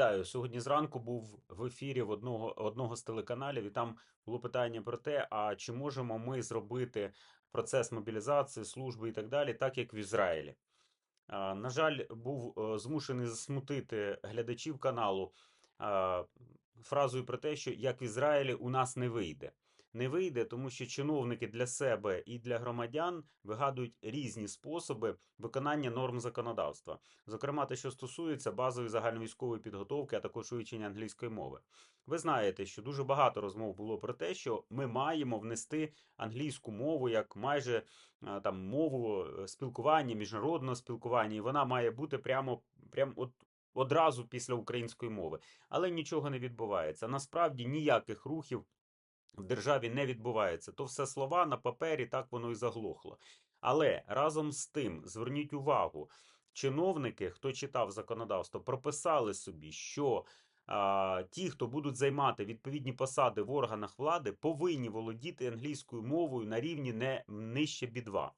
Вітаю. Сьогодні зранку був в ефірі в одного, одного з телеканалів, і там було питання про те, а чи можемо ми зробити процес мобілізації, служби і так далі, так як в Ізраїлі. На жаль, був е, змушений засмутити глядачів каналу фразою про те, що як в Ізраїлі у нас не вийде. Не вийде, тому що чиновники для себе і для громадян вигадують різні способи виконання норм законодавства. Зокрема, те, що стосується базової загальновійськової підготовки, а також вивчення англійської мови. Ви знаєте, що дуже багато розмов було про те, що ми маємо внести англійську мову як майже е, там мову е, спілкування, міжнародного спілкування, і вона має бути прямо, прямо от. Одразу після української мови, але нічого не відбувається. Насправді ніяких рухів в державі не відбувається. То все слова на папері, так воно і заглохло. Але разом з тим, зверніть увагу, чиновники, хто читав законодавство, прописали собі, що а, ті, хто будуть займати відповідні посади в органах влади, повинні володіти англійською мовою на рівні не нижче B2.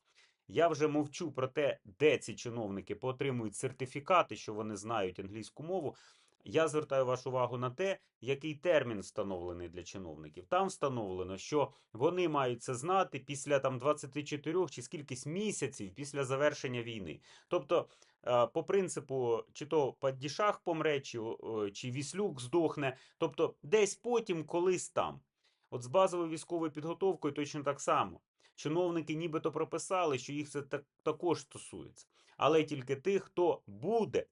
Я вже мовчу про те, де ці чиновники поотримують сертифікати, що вони знають англійську мову. Я звертаю вашу увагу на те, який термін встановлений для чиновників. Там встановлено, що вони мають це знати після там 24 чи скількись місяців після завершення війни. Тобто, е, по принципу, чи то Паддішах помре, чи, чи Віслюк здохне, тобто десь потім, колись там. От з базовою військовою підготовкою точно так само. Чиновники нібито прописали, що їх це так, також стосується, але тільки тих, хто буде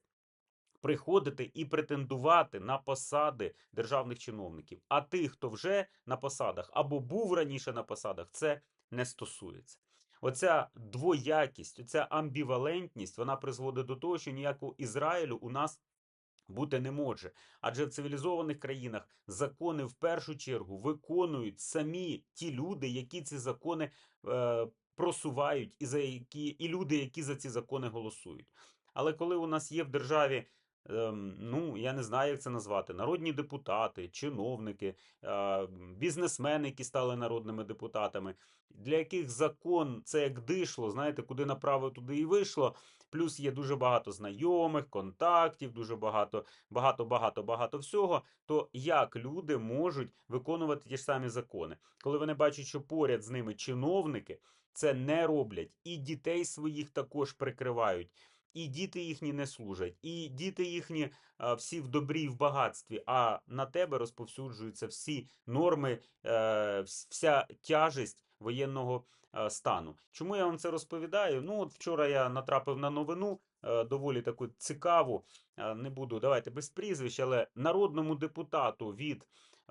приходити і претендувати на посади державних чиновників. А тих, хто вже на посадах або був раніше на посадах, це не стосується. Оця двоякість, оця амбівалентність, вона призводить до того, що ніякого Ізраїлю у нас бути не може. Адже в цивілізованих країнах закони в першу чергу виконують самі ті люди, які ці закони е, просувають, і за які і люди, які за ці закони голосують. Але коли у нас є в державі ну я не знаю, як це назвати, народні депутати, чиновники, бізнесмени, які стали народними депутатами, для яких закон це як дишло, знаєте, куди направив, туди і вийшло. Плюс є дуже багато знайомих, контактів, дуже багато, багато, багато, багато всього. То як люди можуть виконувати ті ж самі закони, коли вони бачать, що поряд з ними чиновники це не роблять, і дітей своїх також прикривають і діти їхні не служать, і діти їхні а, всі в добрі і в багатстві, а на тебе розповсюджуються всі норми, е, вся тяжесть воєнного е, стану. Чому я вам це розповідаю? Ну, от вчора я натрапив на новину. е, Доволі таку цікаву, е, не буду давайте без прізвищ, але народному депутату від е,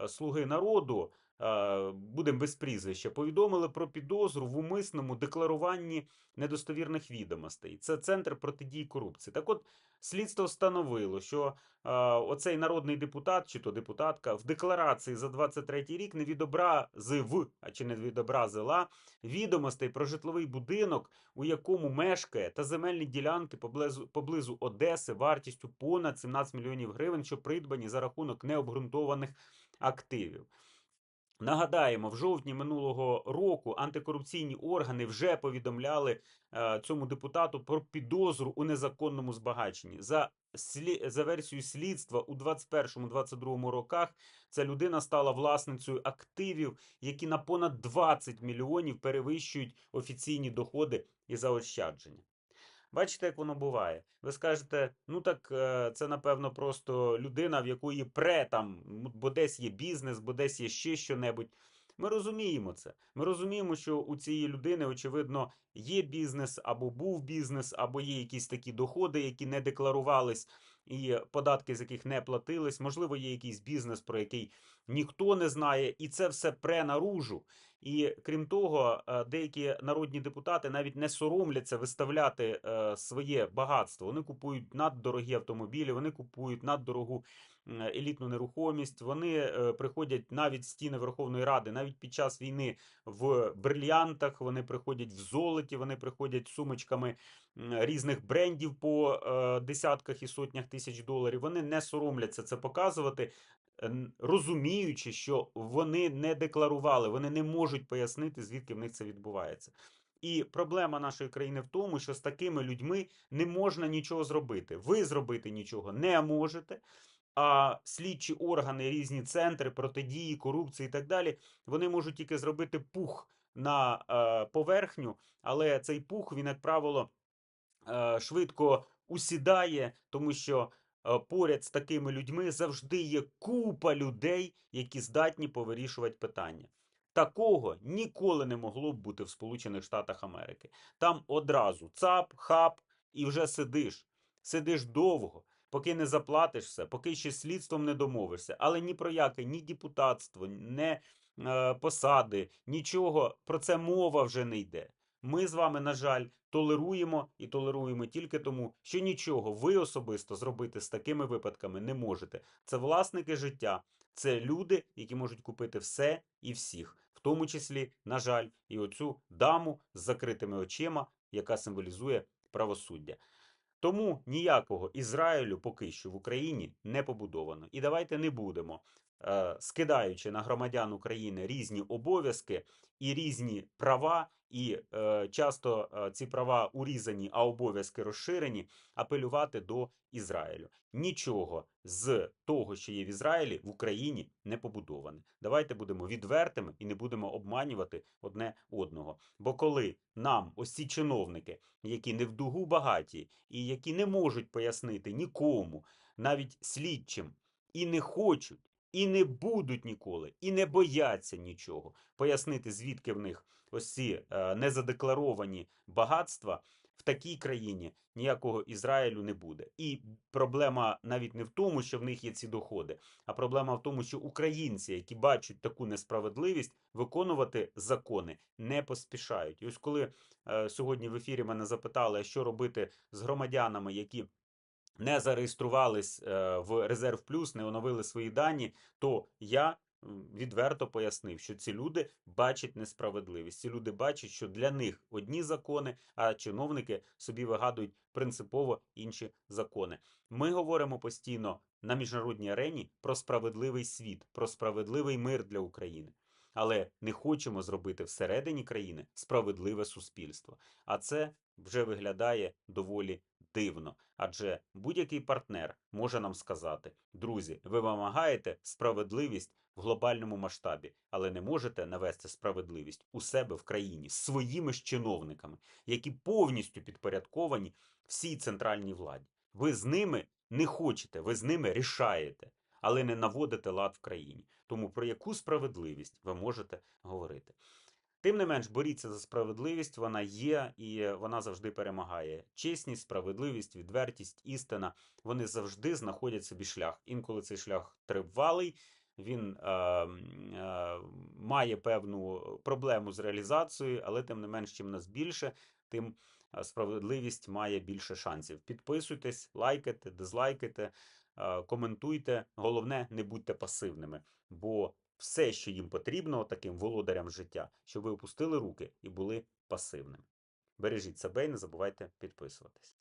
Слуги народу, е, будемо без прізвища, повідомили про підозру в умисному декларуванні недостовірних відомостей. Це центр протидії корупції. Так от слідство встановило, що е, оцей народний депутат чи то депутатка в декларації за 23 рік не відобразив, а чи не відобразила відомостей про житловий будинок, у якому мешкає та земельні ділянки поблизу, поблизу Одеси вартістю понад 17 мільйонів гривень, що придбані за рахунок необґрунтованих активів. Нагадаємо, в жовтні минулого року антикорупційні органи вже повідомляли е, цьому депутату про підозру у незаконному збагаченні. За, слі... за версією слідства у 21-22 роках ця людина стала власницею активів, які на понад 20 мільйонів перевищують офіційні доходи і заощадження. Бачите, як воно буває. Ви скажете, ну так е, це напевно просто людина, в якої пре там, бо десь є бізнес, бо десь є ще що-небудь. Ми розуміємо це. Ми розуміємо, що у цієї людини, очевидно, є бізнес, або був бізнес, або є якісь такі доходи, які не декларувались, і податки з яких не платились. Можливо, є якийсь бізнес, про який ніхто не знає, і це все пре наружу. І крім того, е, деякі народні депутати навіть не соромляться виставляти е, своє багатство. Вони купують наддорогі автомобілі, вони купують наддорогу елітну нерухомість. Вони е, приходять навіть в стіни Верховної Ради, навіть під час війни в брильянтах. Вони приходять в золоті, вони приходять сумочками різних брендів по десятках і сотнях тисяч доларів. Вони не соромляться це показувати розуміючи, що вони не декларували, вони не можуть пояснити, звідки в них це відбувається. І проблема нашої країни в тому, що з такими людьми не можна нічого зробити. Ви зробити нічого не можете. А слідчі органи, різні центри протидії, корупції і так далі, вони можуть тільки зробити пух на е, поверхню, але цей пух, він, як правило, е, швидко усідає, тому що поряд з такими людьми завжди є купа людей, які здатні повирішувати питання. Такого ніколи не могло б бути в Сполучених Штатах Америки. Там одразу цап, хап, і вже сидиш. Сидиш довго, поки не заплатиш все, поки ще слідством не домовишся. Але ні про яке, ні депутатство, не е, посади, нічого про це мова вже не йде. Ми з вами, на жаль, толеруємо і толеруємо тільки тому, що нічого ви особисто зробити з такими випадками не можете. Це власники життя, це люди, які можуть купити все і всіх, в тому числі, на жаль, і оцю даму з закритими очима, яка символізує правосуддя. Тому ніякого Ізраїлю поки що в Україні не побудовано. І давайте не будемо, скидаючи на громадян України різні обов'язки і різні права, і е, часто е, ці права урізані, а обов'язки розширені, апелювати до Ізраїлю. Нічого з того, що є в Ізраїлі, в Україні не побудоване. Давайте будемо відвертими і не будемо обманювати одне одного. Бо коли нам ось ці чиновники, які не в дугу багаті і які не можуть пояснити нікому, навіть слідчим, і не хочуть, і не будуть ніколи, і не бояться нічого пояснити, звідки в них ось ці е, незадекларовані багатства. В такій країні ніякого Ізраїлю не буде. І проблема навіть не в тому, що в них є ці доходи, а проблема в тому, що українці, які бачать таку несправедливість, виконувати закони не поспішають. І ось коли е, сьогодні в ефірі мене запитали, що робити з громадянами, які не зареєструвались е, в Резерв Плюс, не оновили свої дані, то я відверто пояснив, що ці люди бачать несправедливість. Ці люди бачать, що для них одні закони, а чиновники собі вигадують принципово інші закони. Ми говоримо постійно на міжнародній арені про справедливий світ, про справедливий мир для України. Але не хочемо зробити всередині країни справедливе суспільство. А це вже виглядає доволі дивно. Адже будь-який партнер може нам сказати: друзі, ви вимагаєте справедливість в глобальному масштабі, але не можете навести справедливість у себе в країні своїми ж чиновниками, які повністю підпорядковані всій центральній владі. Ви з ними не хочете, ви з ними рішаєте, але не наводите лад в країні. Тому про яку справедливість ви можете говорити? Тим не менш, боріться за справедливість, вона є і вона завжди перемагає. Чесність, справедливість, відвертість, істина вони завжди знаходять собі шлях. Інколи цей шлях тривалий, він е, е, має певну проблему з реалізацією, але тим не менш, чим нас більше, тим е, справедливість має більше шансів. Підписуйтесь, лайкайте, дизлайкайте, е, коментуйте. Головне, не будьте пасивними. бо все, що їм потрібно, таким володарям життя, щоб ви опустили руки і були пасивними. Бережіть себе і не забувайте підписуватись.